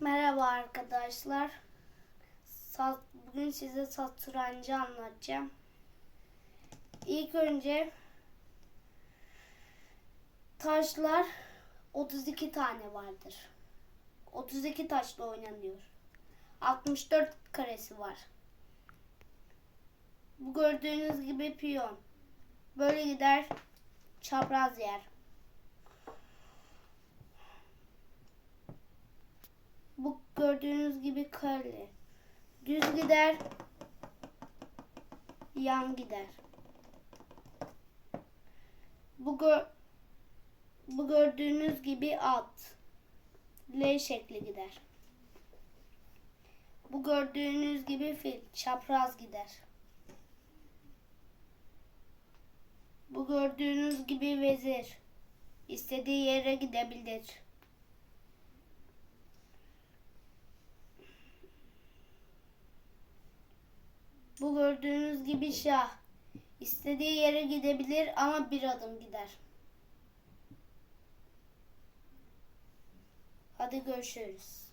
Merhaba arkadaşlar. Bugün size satrancı anlatacağım. İlk önce taşlar 32 tane vardır. 32 taşla oynanıyor. 64 karesi var. Bu gördüğünüz gibi piyon. Böyle gider çapraz yer. Bu gördüğünüz gibi kare. Düz gider, yan gider. Bu gö bu gördüğünüz gibi at. L şekli gider. Bu gördüğünüz gibi fil çapraz gider. Bu gördüğünüz gibi vezir istediği yere gidebilir. Bu gördüğünüz gibi şah. İstediği yere gidebilir ama bir adım gider. Hadi görüşürüz.